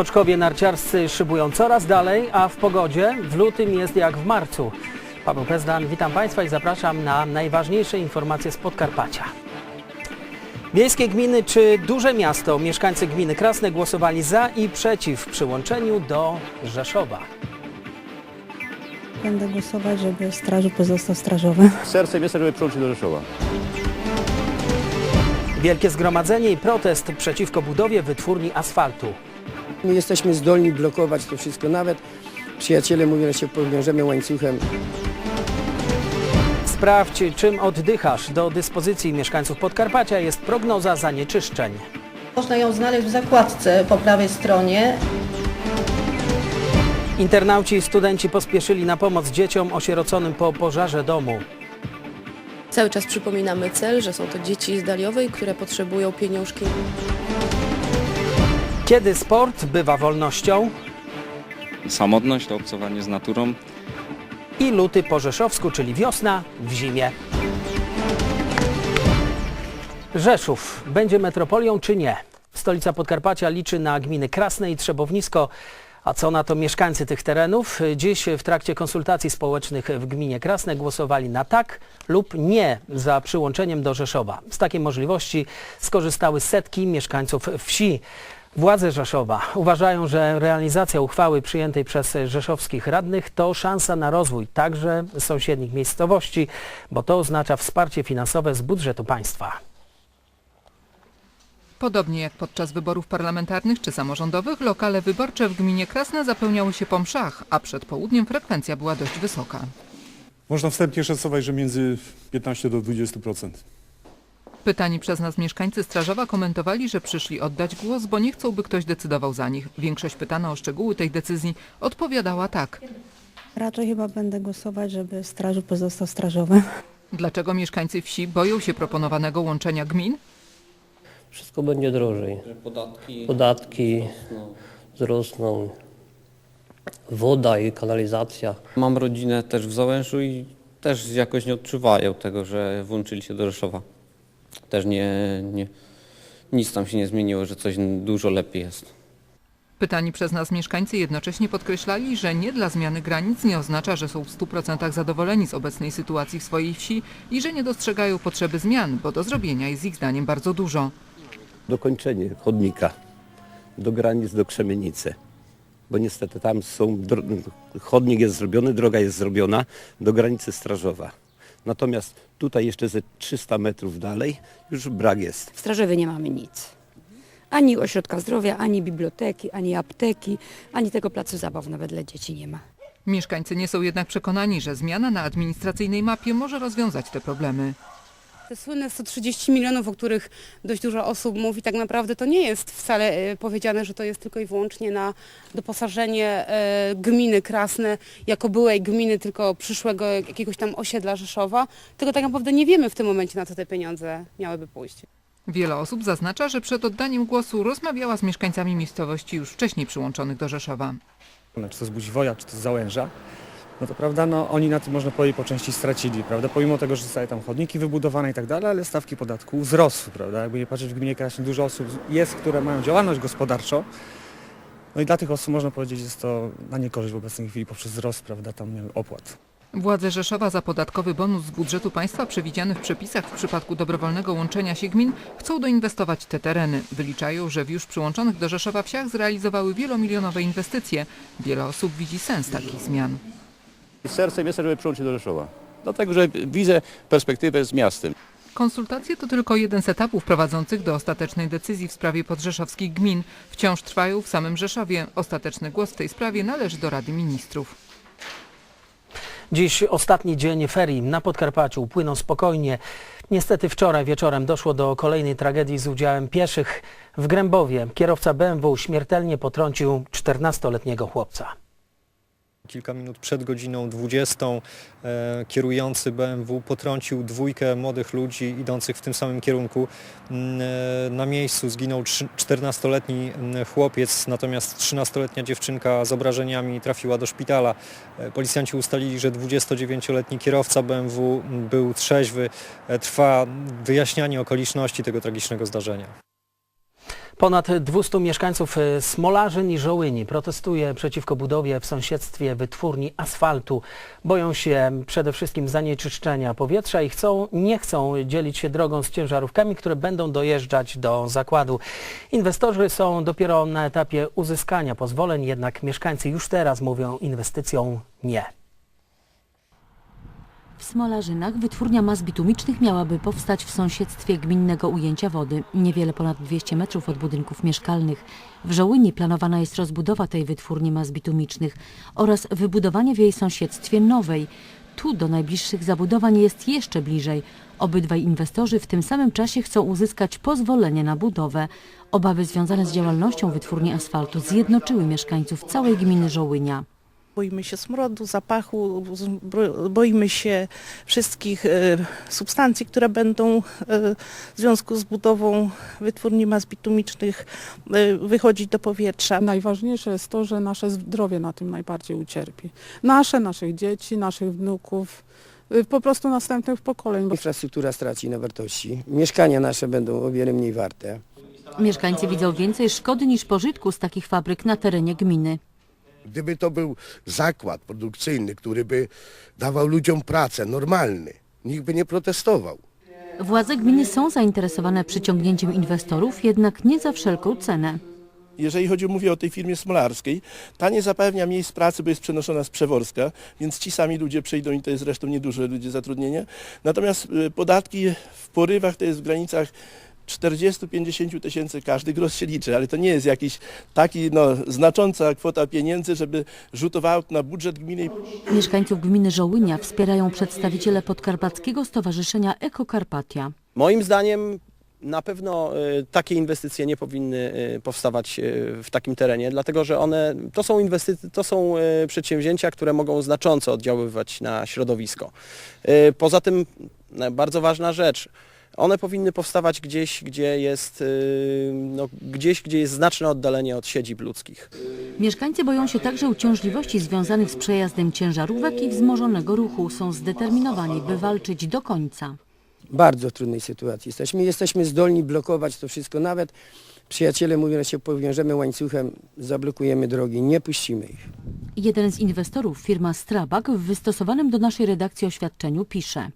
Skoczkowie narciarscy szybują coraz dalej, a w pogodzie w lutym jest jak w marcu. Paweł Pezdan, witam Państwa i zapraszam na najważniejsze informacje z Podkarpacia. Wiejskie gminy czy duże miasto? Mieszkańcy gminy Krasne głosowali za i przeciw przyłączeniu do Rzeszowa. Będę głosować, żeby strażu pozostał strażowy. Sercem jest, żeby przyłączyć do Rzeszowa. Wielkie zgromadzenie i protest przeciwko budowie wytwórni asfaltu. My jesteśmy zdolni blokować to wszystko. Nawet przyjaciele mówią, że się powiążemy łańcuchem. Sprawdź, czym oddychasz. Do dyspozycji mieszkańców Podkarpacia jest prognoza zanieczyszczeń. Można ją znaleźć w zakładce po prawej stronie. Internauci i studenci pospieszyli na pomoc dzieciom osieroconym po pożarze domu. Cały czas przypominamy cel, że są to dzieci z Daliowej, które potrzebują pieniążki. Kiedy sport bywa wolnością Samotność to obcowanie z naturą. i luty po rzeszowsku, czyli wiosna w zimie. Rzeszów będzie metropolią czy nie? Stolica Podkarpacia liczy na gminy Krasne i Trzebownisko. A co na to mieszkańcy tych terenów? Dziś w trakcie konsultacji społecznych w gminie Krasne głosowali na tak lub nie za przyłączeniem do Rzeszowa. Z takiej możliwości skorzystały setki mieszkańców wsi. Władze Rzeszowa uważają, że realizacja uchwały przyjętej przez rzeszowskich radnych to szansa na rozwój także sąsiednich miejscowości, bo to oznacza wsparcie finansowe z budżetu państwa. Podobnie jak podczas wyborów parlamentarnych czy samorządowych, lokale wyborcze w gminie Krasne zapełniały się po mszach, a przed południem frekwencja była dość wysoka. Można wstępnie szacować, że między 15 do 20%. Pytani przez nas mieszkańcy Strażowa komentowali, że przyszli oddać głos, bo nie chcą, by ktoś decydował za nich. Większość pytana o szczegóły tej decyzji odpowiadała tak. Raczej chyba będę głosować, żeby strażu pozostał strażowy. Dlaczego mieszkańcy wsi boją się proponowanego łączenia gmin? Wszystko będzie drożej. Podatki. Podatki wzrosną, woda i kanalizacja. Mam rodzinę też w Załężu i też jakoś nie odczuwają tego, że włączyli się do Rzeszowa. Też nie, nie, nic tam się nie zmieniło, że coś dużo lepiej jest. Pytani przez nas mieszkańcy jednocześnie podkreślali, że nie dla zmiany granic nie oznacza, że są w 100% zadowoleni z obecnej sytuacji w swojej wsi i że nie dostrzegają potrzeby zmian, bo do zrobienia jest ich zdaniem bardzo dużo. Dokończenie chodnika do granic do Krzemienicy. Bo niestety tam są, chodnik jest zrobiony, droga jest zrobiona do granicy Strażowa. Natomiast tutaj jeszcze ze 300 metrów dalej już brak jest. W Strażowie nie mamy nic. Ani ośrodka zdrowia, ani biblioteki, ani apteki, ani tego placu zabaw nawet dla dzieci nie ma. Mieszkańcy nie są jednak przekonani, że zmiana na administracyjnej mapie może rozwiązać te problemy. Te słynne 130 milionów, o których dość dużo osób mówi, tak naprawdę to nie jest wcale e, powiedziane, że to jest tylko i wyłącznie na doposażenie e, gminy Krasne jako byłej gminy tylko przyszłego jakiegoś tam osiedla Rzeszowa, tylko tak naprawdę nie wiemy w tym momencie na co te pieniądze miałyby pójść. Wiele osób zaznacza, że przed oddaniem głosu rozmawiała z mieszkańcami miejscowości już wcześniej przyłączonych do Rzeszowa. czy to z Budziwoja, czy to z Załęża, no to prawda, no oni na tym można powiedzieć po części stracili, prawda, pomimo tego, że zostały tam chodniki wybudowane i tak dalej, ale stawki podatku wzrosły, prawda, jakby nie patrzeć w gminie Kraśnie dużo osób jest, które mają działalność gospodarczą, no i dla tych osób można powiedzieć, jest to na niekorzyść w obecnej chwili poprzez wzrost, prawda, tam opłat. Władze Rzeszowa za podatkowy bonus z budżetu państwa przewidziany w przepisach w przypadku dobrowolnego łączenia się gmin chcą doinwestować te tereny. Wyliczają, że w już przyłączonych do Rzeszowa wsiach zrealizowały wielomilionowe inwestycje. Wiele osób widzi sens takich zmian. Sercem jest, żeby przyłączyć do Rzeszowa. Dlatego, że widzę perspektywę z miastem. Konsultacje to tylko jeden z etapów prowadzących do ostatecznej decyzji w sprawie podrzeszowskich gmin. Wciąż trwają w samym Rzeszowie. Ostateczny głos w tej sprawie należy do Rady Ministrów. Dziś ostatni dzień ferii na Podkarpaciu. Płyną spokojnie. Niestety wczoraj wieczorem doszło do kolejnej tragedii z udziałem pieszych. W Grębowie kierowca BMW śmiertelnie potrącił 14-letniego chłopca. Kilka minut przed godziną 20 e, kierujący BMW potrącił dwójkę młodych ludzi idących w tym samym kierunku. Mm, e, Na miejscu zginął trzy- 14-letni mm, chłopiec, natomiast 13-letnia dziewczynka z obrażeniami trafiła do szpitala. E, Policjanci ustalili, że 29-letni kierowca BMW był trzeźwy. Trwa wyjaśnianie okoliczności tego tragicznego zdarzenia. Ponad 200 mieszkańców e, Smolarzyn i Żołyni protestuje przeciwko budowie w sąsiedztwie wytwórni asfaltu. Boją się przede wszystkim zanieczyszczenia powietrza i chcą, nie chcą dzielić się drogą z ciężarówkami, które będą dojeżdżać do zakładu. Inwestorzy są dopiero na etapie uzyskania pozwoleń, jednak mieszkańcy już teraz mówią inwestycjom nie. W Smolarzynach wytwórnia mas bitumicznych miałaby powstać w sąsiedztwie gminnego ujęcia wody, niewiele ponad 200 metrów od budynków mieszkalnych. W Żołyni planowana jest rozbudowa tej wytwórni mas bitumicznych oraz wybudowanie w jej sąsiedztwie nowej. Tu do najbliższych zabudowań jest jeszcze bliżej. Obydwaj inwestorzy w tym samym czasie chcą uzyskać pozwolenie na budowę. Obawy związane z działalnością wytwórni asfaltu zjednoczyły mieszkańców całej gminy Żołynia. Boimy się smrodu, zapachu, boimy się wszystkich e, substancji, które będą e, w związku z budową wytwórni mas bitumicznych e, wychodzić do powietrza. Najważniejsze jest to, że nasze zdrowie na tym najbardziej ucierpi. Nasze, naszych dzieci, naszych wnuków, y, po prostu następnych pokoleń. Infrastruktura straci na wartości, mieszkania nasze będą o wiele mniej warte. Mieszkańcy widzą więcej szkody niż pożytku z takich fabryk na terenie gminy. Gdyby to był zakład produkcyjny, który by dawał ludziom pracę, normalny, nikt by nie protestował. Władze gminy są zainteresowane przyciągnięciem inwestorów, jednak nie za wszelką cenę. Jeżeli chodzi, mówię o tej firmie smolarskiej, ta nie zapewnia miejsc pracy, bo jest przenoszona z Przeworska, więc ci sami ludzie przyjdą i to jest zresztą nieduże ludzie zatrudnienia. Natomiast y, podatki w porywach to jest w granicach 40-50 tysięcy każdy grosz się liczy, ale to nie jest jakiś taki no, znacząca kwota pieniędzy, żeby rzutowała na budżet gminy. Mieszkańców gminy Żołynia wspierają przedstawiciele Podkarpackiego Stowarzyszenia Ekokarpatia. Moim zdaniem na pewno y, takie inwestycje nie powinny y, powstawać y, w takim terenie, dlatego że one to są, inwestycje, to są przedsięwzięcia, które mogą znacząco oddziaływać na środowisko. Poza tym no, bardzo ważna rzecz, one powinny powstawać gdzieś, gdzie jest, y, no, gdzieś, gdzie jest znaczne oddalenie od siedzib ludzkich. Mieszkańcy boją się także uciążliwości związanych z przejazdem ciężarówek i wzmożonego ruchu. Są zdeterminowani, by walczyć do końca. Bardzo w trudnej sytuacji jesteśmy. Jesteśmy zdolni blokować to wszystko. Nawet przyjaciele mówią, że się powiążemy łańcuchem, zablokujemy drogi, nie puścimy ich. Jeden z inwestorów, firma Strabag, w wystosowanym do naszej redakcji oświadczeniu pisze.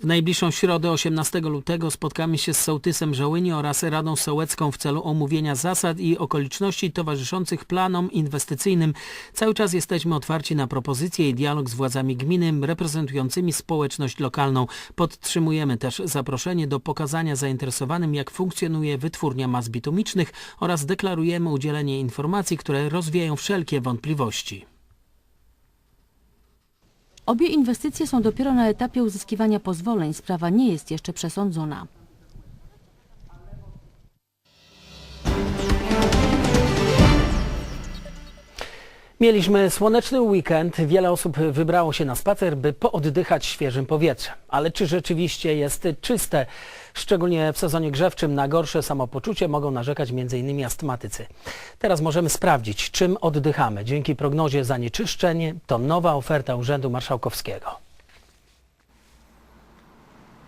W najbliższą środę 18 lutego spotkamy się z sołtysem Żołyni oraz Radą Sołecką w celu omówienia zasad i okoliczności towarzyszących planom inwestycyjnym. Cały czas jesteśmy otwarci na propozycje i dialog z władzami gminy reprezentującymi społeczność lokalną. Podtrzymujemy też zaproszenie do pokazania zainteresowanym jak funkcjonuje wytwórnia mas bitumicznych oraz deklarujemy udzielenie informacji, które rozwieją wszelkie wątpliwości. Obie inwestycje są dopiero na etapie uzyskiwania pozwoleń. Sprawa nie jest jeszcze przesądzona. Mieliśmy słoneczny weekend. Wiele osób wybrało się na spacer, by pooddychać świeżym powietrzem. Ale czy rzeczywiście jest czyste? Szczególnie w sezonie grzewczym na gorsze samopoczucie mogą narzekać m.in. astmatycy. Teraz możemy sprawdzić, czym oddychamy. Dzięki prognozie zanieczyszczeń to nowa oferta Urzędu Marszałkowskiego.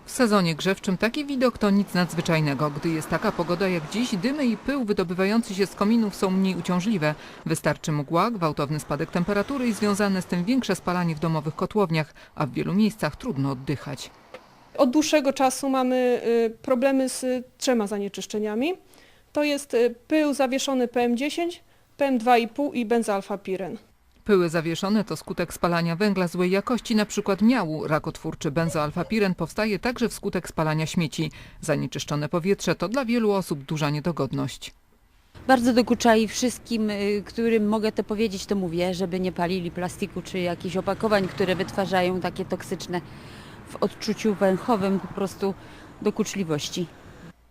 W sezonie grzewczym taki widok to nic nadzwyczajnego. Gdy jest taka pogoda jak dziś, dymy i pył wydobywający się z kominów są mniej uciążliwe. Wystarczy mgła, gwałtowny spadek temperatury i związane z tym większe spalanie w domowych kotłowniach, a w wielu miejscach trudno oddychać. Od dłuższego czasu mamy y, problemy z trzema zanieczyszczeniami. To jest y, pył zawieszony PM10, PM2,5 i benzalfapiren. Pyły zawieszone to skutek spalania węgla złej jakości, np. miału. Rakotwórczy benzoalfapiren powstaje także wskutek spalania śmieci. Zanieczyszczone powietrze to dla wielu osób duża niedogodność. Bardzo dokucza i wszystkim, y, którym mogę to powiedzieć, to mówię, żeby nie palili plastiku czy jakichś opakowań, które wytwarzają takie toksyczne w odczuciu węchowym po prostu dokuczliwości.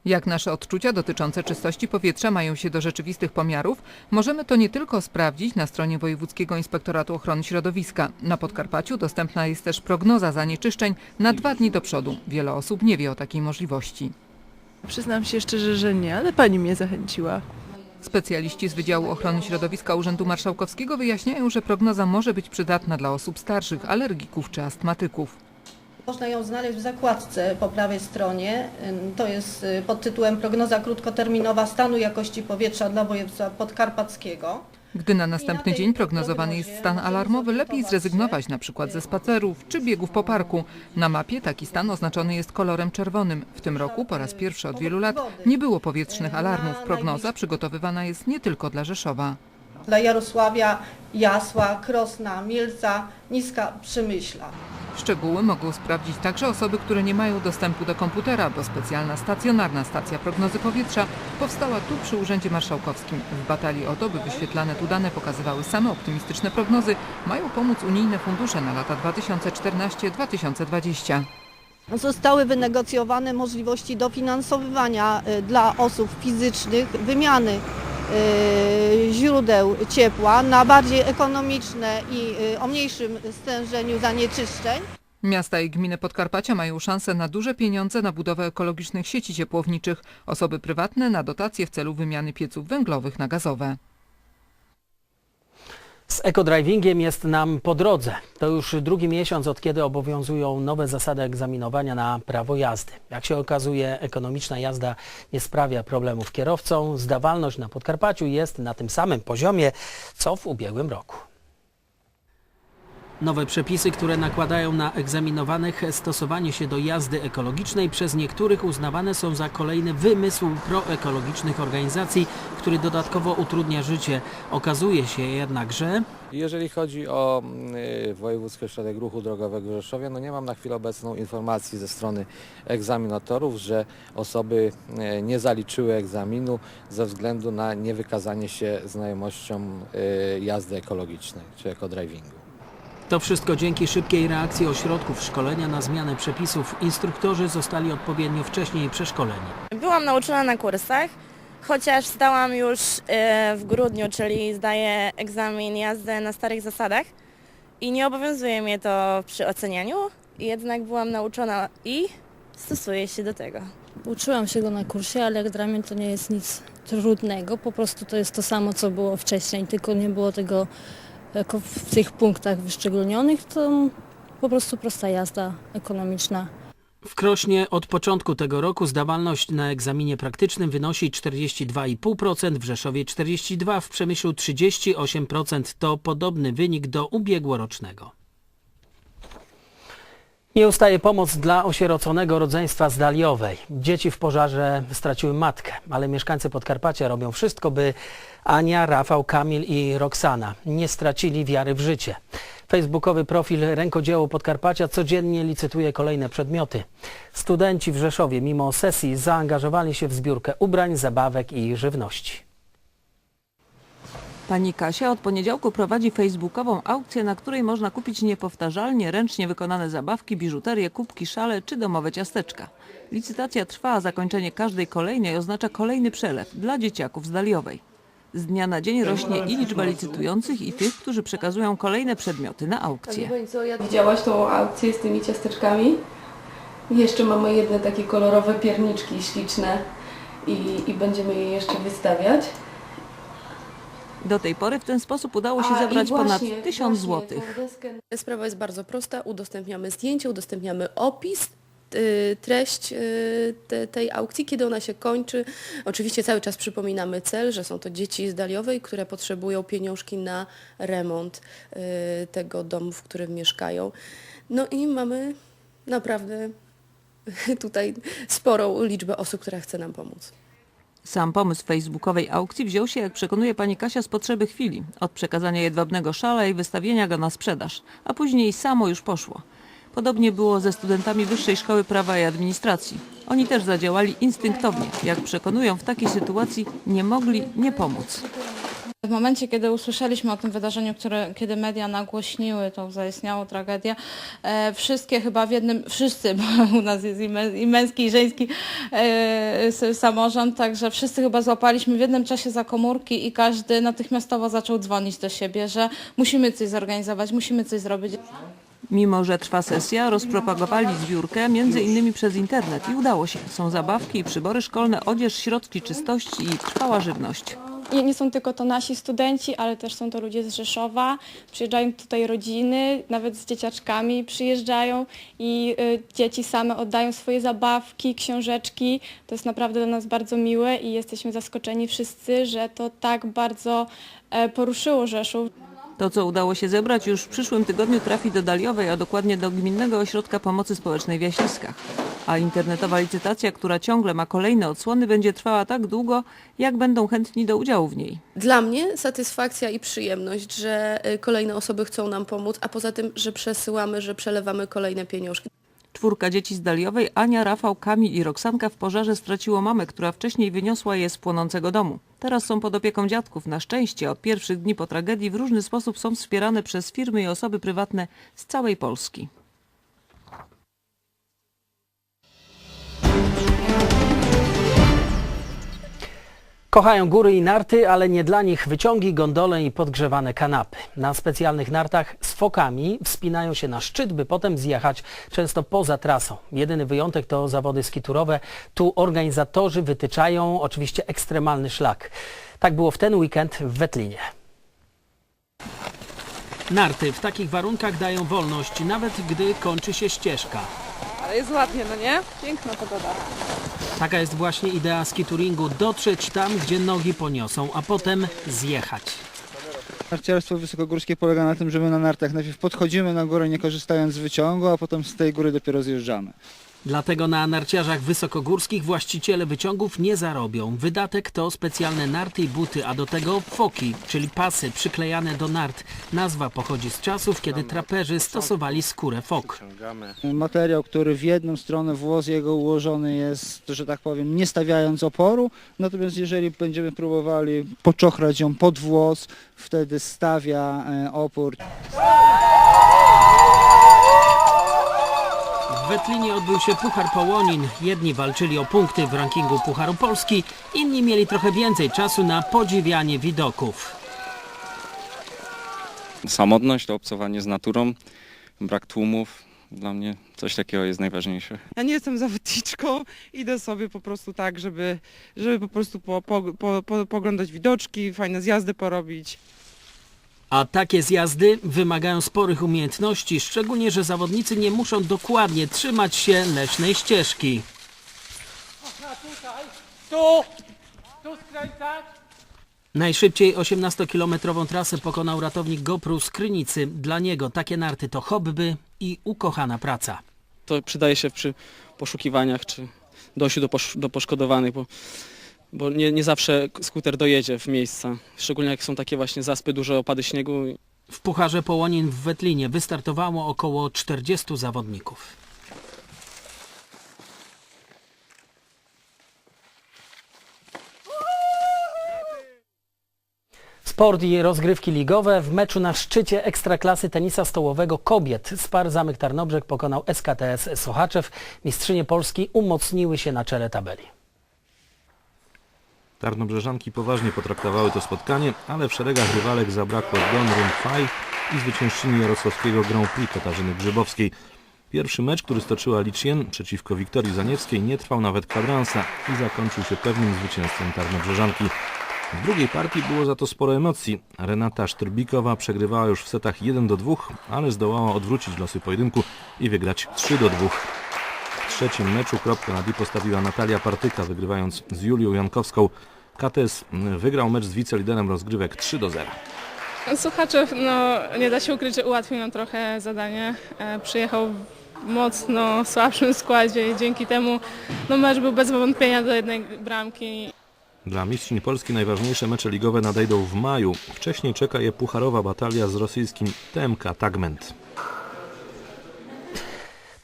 Jak nasze odczucia dotyczące czystości powietrza mają się do rzeczywistych pomiarów, możemy to nie tylko sprawdzić na stronie Wojewódzkiego Inspektoratu Ochrony Środowiska. Na Podkarpaciu dostępna jest też prognoza zanieczyszczeń na dwa dni do przodu. Wiele osób nie wie o takiej możliwości. Przyznam się szczerze, że nie, ale pani mnie zachęciła. Specjaliści z Wydziału Ochrony Środowiska Urzędu Marszałkowskiego wyjaśniają, że prognoza może być przydatna dla osób starszych, alergików czy astmatyków. Można ją znaleźć w zakładce po prawej stronie. To jest y, pod tytułem Prognoza krótkoterminowa stanu jakości powietrza dla województwa podkarpackiego. Gdy na następny dzień prognozowany jest stan alarmowy, lepiej zrezygnować na przykład ze spacerów czy biegów po parku. Na mapie taki stan oznaczony jest kolorem czerwonym. W tym roku po raz pierwszy od wielu lat nie było powietrznych alarmów. Prognoza przygotowywana jest nie tylko dla Rzeszowa. Dla Jarosławia, Jasła, Krosna, Mielca, Niska Przemyśla. Szczegóły mogą sprawdzić także osoby, które nie mają dostępu do komputera, bo specjalna stacjonarna stacja prognozy powietrza powstała tu przy Urzędzie Marszałkowskim. W batalii o to, by wyświetlane tu dane pokazywały same optymistyczne prognozy, mają pomóc unijne fundusze na lata 2014-2020. Zostały wynegocjowane możliwości dofinansowywania y, dla osób fizycznych wymiany źródeł ciepła na bardziej ekonomiczne i y, o mniejszym stężeniu zanieczyszczeń. Miasta i gminy Podkarpacia mają szansę na duże pieniądze na budowę ekologicznych sieci ciepłowniczych, osoby prywatne na dotacje w celu wymiany pieców węglowych na gazowe. Z ekodrivingiem jest nam po drodze. To już drugi miesiąc, od kiedy obowiązują nowe zasady egzaminowania na prawo jazdy. Jak się okazuje, ekonomiczna jazda nie sprawia problemów kierowcom. Zdawalność na Podkarpaciu jest na tym samym poziomie, co w ubiegłym roku. Nowe przepisy, które nakładają na egzaminowanych stosowanie się do jazdy ekologicznej przez niektórych uznawane są za kolejny wymysł proekologicznych organizacji, który dodatkowo utrudnia życie. Okazuje się jednak, że Jeżeli chodzi o y, Wojewódzki Ośrodek Ruchu Drogowego w Rzeszowie, no nie mam na chwilę obecną informacji ze strony egzaminatorów, że osoby y, nie zaliczyły egzaminu ze względu na niewykazanie się znajomością y, jazdy ekologicznej czy ekodrivingu. To wszystko dzięki szybkiej reakcji ośrodków szkolenia na zmianę przepisów. Instruktorzy zostali odpowiednio wcześniej przeszkoleni. Byłam nauczona na kursach, chociaż zdałam już e, w grudniu, czyli zdaję egzamin jazdy na starych zasadach i nie obowiązuje mnie to przy ocenianiu, jednak byłam nauczona i stosuję się do tego. Uczyłam się go na kursie, ale egzamin to nie jest nic trudnego. Po prostu to jest to samo, co było wcześniej, tylko nie było tego w tych punktach wyszczególnionych. To po prostu prosta jazda ekonomiczna. W Krośnie od początku tego roku zdawalność na egzaminie praktycznym wynosi 42,5%, w Rzeszowie 42%, w Przemyślu 38%. To podobny wynik do ubiegłorocznego. Nie ustaje pomoc dla osieroconego rodzeństwa z Daliowej. Dzieci w pożarze straciły matkę, ale mieszkańcy Podkarpacia robią wszystko, by Ania, Rafał, Kamil i Roxana nie stracili wiary w życie. Facebookowy profil Rękodzieło Podkarpacia codziennie licytuje kolejne przedmioty. Studenci w Rzeszowie mimo sesji zaangażowali się w zbiórkę ubrań, zabawek i żywności. Pani Kasia od poniedziałku prowadzi facebookową aukcję, na której można kupić niepowtarzalnie ręcznie wykonane zabawki, biżuterię, kubki, szale czy domowe ciasteczka. Licytacja trwa, a zakończenie każdej kolejnej oznacza kolejny przelew dla dzieciaków z Daliowej. Z dnia na dzień rośnie i liczba licytujących i tych, którzy przekazują kolejne przedmioty na aukcję. Widziałaś tą aukcję z tymi ciasteczkami? Jeszcze mamy jedne takie kolorowe pierniczki śliczne i, i będziemy je jeszcze wystawiać. Do tej pory w ten sposób udało się A, i zebrać ponad właśnie- 1000 właśnie złotych. tą deskę- Sprawa jest bardzo prosta. Udostępniamy zdjęcie, udostępniamy opis, y, treść y, te, tej aukcji, kiedy ona się kończy. Oczywiście cały czas przypominamy cel, że są to dzieci z Daliowej, które potrzebują pieniążki na remont y, tego domu, w którym mieszkają. No i mamy naprawdę tutaj sporą liczbę osób, która chce nam pomóc. Sam pomysł facebookowej aukcji wziął się, jak przekonuje pani Kasia, z potrzeby chwili. Od przekazania jedwabnego szala i wystawienia go na sprzedaż, a później samo już poszło. Podobnie było ze studentami Wyższej Szkoły Prawa i Administracji. Oni też zadziałali instynktownie. Jak przekonują, w takiej sytuacji nie mogli nie pomóc. W momencie, kiedy usłyszeliśmy o tym wydarzeniu, które, kiedy media nagłośniły tą zaistniałą tragedię, e, wszystkie chyba w jednym, wszyscy, bo u nas jest i, i męski, i żeński e, samorząd, także wszyscy chyba złapaliśmy w jednym czasie za komórki i każdy natychmiastowo zaczął dzwonić do siebie, że musimy coś zorganizować, musimy coś zrobić. Mimo, że trwa sesja, rozpropagowali zbiórkę między innymi przez internet i udało się. Są zabawki, przybory szkolne, odzież, środki czystości i trwała żywność. Nie, nie są tylko to nasi studenci, ale też są to ludzie z Rzeszowa. Przyjeżdżają tutaj rodziny, nawet z dzieciaczkami przyjeżdżają i y, dzieci same oddają swoje zabawki, książeczki. To jest naprawdę dla nas bardzo miłe i jesteśmy zaskoczeni wszyscy, że to tak bardzo e, poruszyło Rzeszów. To, co udało się zebrać, już w przyszłym tygodniu trafi do Daliowej, a dokładnie do Gminnego Ośrodka Pomocy Społecznej w Jaśliskach. A internetowa licytacja, która ciągle ma kolejne odsłony, będzie trwała tak długo, jak będą chętni do udziału w niej. Dla mnie satysfakcja i przyjemność, że y, kolejne osoby chcą nam pomóc, a poza tym, że przesyłamy, że przelewamy kolejne pieniążki. Czwórka dzieci z Daliowej, Ania, Rafał, Kamil i Roxanka w pożarze straciło mamę, która wcześniej wyniosła je z płonącego domu. Teraz są pod opieką dziadków. Na szczęście od pierwszych dni po tragedii w różny sposób są wspierane przez firmy i osoby prywatne z całej Polski. Kochają góry i narty, ale nie dla nich wyciągi, gondole i podgrzewane kanapy. Na specjalnych nartach z fokami wspinają się na szczyt, by potem zjechać często poza trasą. Jedyny wyjątek to zawody skiturowe. Tu organizatorzy wytyczają oczywiście ekstremalny szlak. Tak było w ten weekend w Wetlinie. Narty w takich warunkach dają wolność, nawet gdy kończy się ścieżka. Ale jest ładnie, no nie? Piękna pogoda. Taka jest właśnie idea skituringu. Dotrzeć tam, gdzie nogi poniosą, a potem zjechać. Narciarstwo wysokogórskie polega na tym, że my na nartach najpierw podchodzimy na górę nie korzystając z wyciągu, a potem z tej góry dopiero zjeżdżamy. Dlatego na narciarzach wysokogórskich właściciele wyciągów nie zarobią. Wydatek to specjalne narty i buty, a do tego foki, czyli pasy przyklejane do nart. Nazwa pochodzi z czasów, kiedy traperzy stosowali skórę fok. Materiał, który w jedną stronę włos jego ułożony jest, że tak powiem, nie stawiając oporu, natomiast jeżeli będziemy próbowali poczochrać ją pod włos, wtedy stawia e, opór. W Wetlinie odbył się Puchar Połonin. Jedni walczyli o punkty w rankingu Pucharu Polski, inni mieli trochę więcej czasu na podziwianie widoków. Samotność, to obcowanie z naturą, brak tłumów. Dla mnie coś takiego jest najważniejsze. Ja nie jestem zawodniczką, idę sobie po prostu tak, żeby, żeby po prostu po, po, po, po, poglądać widoczki, fajne zjazdy porobić. A takie zjazdy wymagają sporych umiejętności, szczególnie, że zawodnicy nie muszą dokładnie trzymać się leśnej ścieżki. Tu! Tu skręcać! Najszybciej 18-kilometrową trasę pokonał ratownik GoPro z Krynicy. Dla niego takie narty to hobby i ukochana praca. To przydaje się przy poszukiwaniach czy dojściu do, posz do poszkodowanych, bo, bo nie, nie zawsze skuter dojedzie w miejsca. Szczególnie jak są takie właśnie zaspy, duże opady śniegu. W Pucharze Połonin w Wetlinie wystartowało około 40 zawodników. Sport i rozgrywki ligowe w meczu na szczycie Ekstraklasy tenisa stołowego kobiet. Spar Zamek Tarnobrzeg pokonał SKTS Sochaczew. Mistrzynie Polski umocniły się na czele tabeli. Tarnobrzeżanki poważnie potraktowały to spotkanie, ale w szeregach rywalek zabrakło Don Rumfaj i zwyciężczyni jarosławskiego Grand Prix Katarzyny Grzybowskiej. Pierwszy mecz, który stoczyła Licien przeciwko Wiktorii Zaniewskiej nie trwał nawet kwadransa i zakończył się pewnym zwycięstwem Tarnobrzeżanki. W drugiej partii było za to sporo emocji. Renata Sztrbikowa przegrywała już w setach 1 do 2, ale zdołała odwrócić losy pojedynku i wygrać 3 do 2. W trzecim meczu kropkę na D postawiła Natalia Partyka, wygrywając z Julią Jankowską. KTS wygrał mecz z wiceliderem rozgrywek 3 do 0. Słuchaczew, no nie da się ukryć, że ułatwił nam trochę zadanie. E, przyjechał w mocno słabszym składzie i dzięki temu no, mecz był bez wątpienia do jednej bramki. Dla mistrzyń Polski najważniejsze mecze ligowe nadejdą w maju. Wcześniej czeka je pucharowa batalia z rosyjskim TMK Tagment.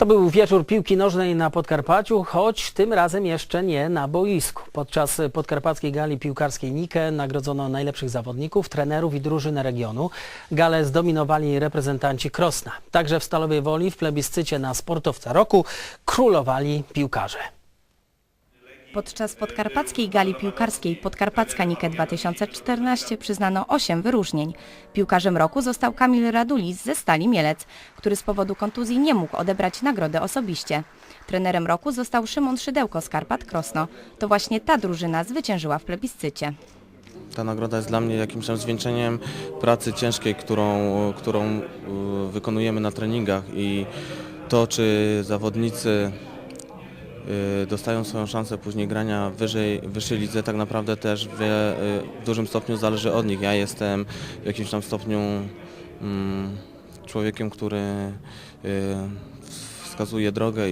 To był wieczór piłki nożnej na Podkarpaciu, choć tym razem jeszcze nie na boisku. Podczas podkarpackiej gali piłkarskiej Nike nagrodzono najlepszych zawodników, trenerów i drużynę regionu. Galę zdominowali reprezentanci Krosna. Także w Stalowej Woli w plebiscycie na sportowca roku królowali piłkarze. Podczas podkarpackiej gali piłkarskiej Podkarpacka Nike 2014 przyznano 8 wyróżnień. Piłkarzem roku został Kamil Radulis ze Stali Mielec, który z powodu kontuzji nie mógł odebrać nagrody osobiście. Trenerem roku został Szymon Szydełko z Karpat Krosno. To właśnie ta drużyna zwyciężyła w plebiscycie. Ta nagroda jest dla mnie jakimś tam zwieńczeniem pracy ciężkiej, którą, którą y, wykonujemy na treningach i to, czy zawodnicy dostają swoją szansę później grania wyżej, wyższej lidze, tak naprawdę też w, w dużym stopniu zależy od nich. Ja jestem w jakimś tam stopniu mm, człowiekiem, który y, wskazuje drogę.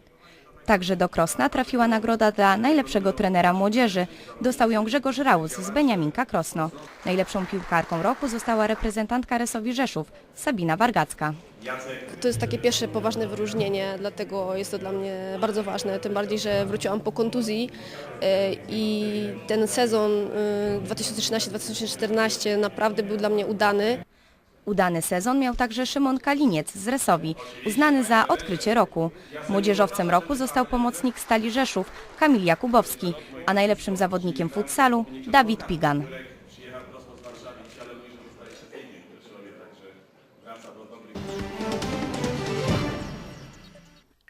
Także do Krosna trafiła nagroda dla najlepszego trenera młodzieży. Dostał ją Grzegorz Raus z Beniaminka Krosno. Najlepszą piłkarką roku została reprezentantka Resowi Rzeszów, Sabina Wargacka. To jest takie pierwsze poważne wyróżnienie, dlatego jest to dla mnie bardzo ważne, tym bardziej, że wróciłam po kontuzji e, i ten sezon e, 2013-2014 naprawdę był dla mnie udany. Udany sezon miał także Szymon Kaliniec z Resowi, uznany za odkrycie roku. Młodzieżowcem roku został pomocnik Stali Rzeszów Kamil Jakubowski, a najlepszym zawodnikiem futsalu Dawid Pigan.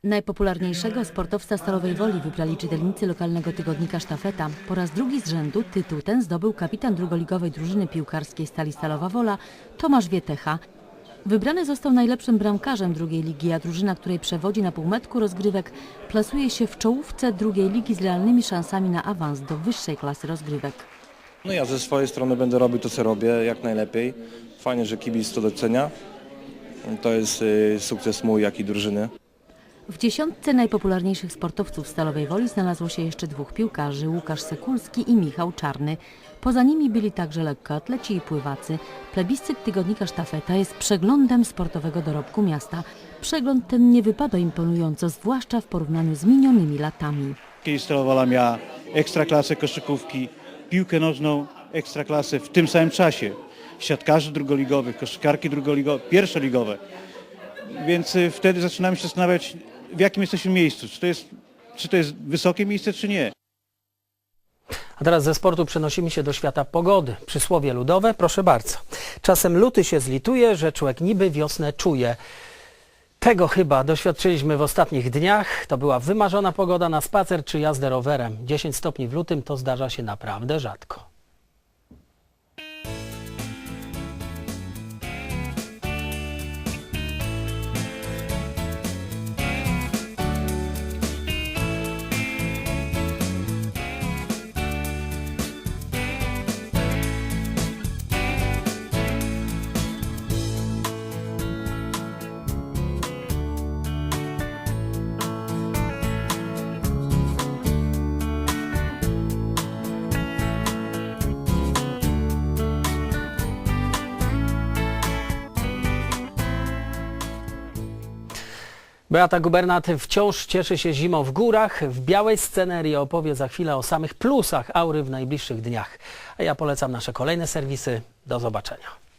Najpopularniejszego sportowca Stalowej Woli wybrali czytelnicy lokalnego tygodnika Sztafeta. Po raz drugi z rzędu tytuł ten zdobył kapitan drugoligowej drużyny piłkarskiej Stali Stalowa Wola Tomasz Wietecha. Wybrany został najlepszym bramkarzem drugiej ligi, a drużyna, której przewodzi na półmetku rozgrywek, plasuje się w czołówce drugiej ligi z realnymi szansami na awans do wyższej klasy rozgrywek. No ja ze swojej strony będę robił to, co robię, jak najlepiej. Fajnie, że kibic to docenia. To jest y, sukces mój, jak i drużyny. W dziesiątce najpopularniejszych sportowców Stalowej Woli znalazło się jeszcze dwóch piłkarzy, Łukasz Sekulski i Michał Czarny. Poza nimi byli także lekkoatleci i pływacy. Plebiscyt tygodnika Sztafeta jest przeglądem sportowego dorobku miasta. Przegląd ten nie wypada imponująco, zwłaszcza w porównaniu z minionymi latami. Kiedyś Stalowola miała ekstraklasę koszykówki, piłkę nożną, ekstraklasę w tym samym czasie. Siatkarzy drugoligowych, koszykarki drugoligowe, pierwszoligowe. Więc y, wtedy zaczynamy się zastanawiać, w jakim jesteśmy miejscu. Czy to jest, czy to jest wysokie miejsce, czy nie. A teraz ze sportu przenosimy się do świata pogody. Przysłowie ludowe, proszę bardzo. Czasem luty się zlituje, że człowiek niby wiosnę czuje. Tego chyba doświadczyliśmy w ostatnich dniach. To była wymarzona pogoda na spacer czy jazdę rowerem. 10 stopni w lutym to zdarza się naprawdę rzadko. Beata Gubernat wciąż cieszy się zimą w górach. W białej scenerii opowie za chwilę o samych plusach aury w najbliższych dniach. A ja polecam nasze kolejne serwisy. Do zobaczenia.